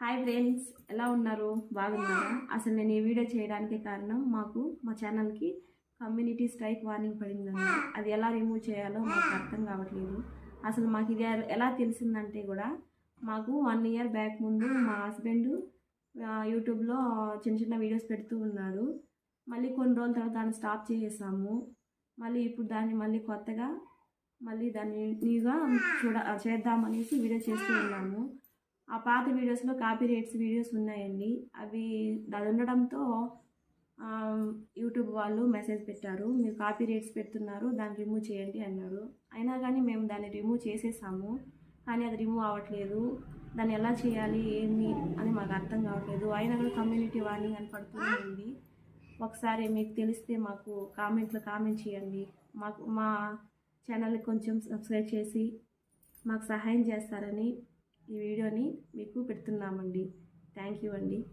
Hi friends ఎలా ఉన్నారు? బాగున్నారా? అసలు నేను ఈ వీడియో చేయడానికి కారణం మాకు మా ఛానల్కి కమ్యూనిటీ స్ట్రైక్ వార్నింగ్ పడిందండి. అది ఎలా రిమూవ్ చేయాలో మాకు అర్థం కావట్లేదు. అసలు మాకు ఇది ఎలా తెలిసిందంటే కూడా మాకు వన్ ఇయర్ బ్యాక్ ముందు మా హస్బెండ్ యూట్యూబ్లో చిన్న చిన్న వీడియోస్ పెడుతూ ఉన్నాడు. మళ్ళీ కొన్ని రోజుల తర్వాత దాన్ని స్టాప్ చేసేసాము. మళ్ళీ ఇప్పుడు దాన్ని మళ్ళీ కొత్తగా మళ్ళీ దాన్ని న్యూగా చూడ చేద్దామనేసి వీడియో చేస్తూ ఉన్నాము. పాత వీడియోస్లో కాపీ రేట్స్ వీడియోస్ ఉన్నాయండి. అవి అది ఉండడంతో యూట్యూబ్ వాళ్ళు మెసేజ్ పెట్టారు. మీరు కాపీ రేట్స్ పెడుతున్నారు దాన్ని రిమూవ్ చేయండి అన్నారు. అయినా కానీ మేము దాన్ని రిమూవ్ చేసేసాము. కానీ అది రిమూవ్ అవ్వట్లేదు. దాన్ని ఎలా చేయాలి ఏమి అని మాకు అర్థం కావట్లేదు. అయినా కూడా కమ్యూనిటీ వార్నింగ్ అని పడుతూనే ఉంది ఒకసారి మీకు తెలిస్తే మాకు కామెంట్లో కామెంట్ చేయండి. మాకు మా ఛానల్ని కొంచెం సబ్స్క్రైబ్ చేసి మాకు సహాయం చేస్తారని ఈ వీడియోని. పెడుతున్నామండి. థ్యాంక్ యూ అండి.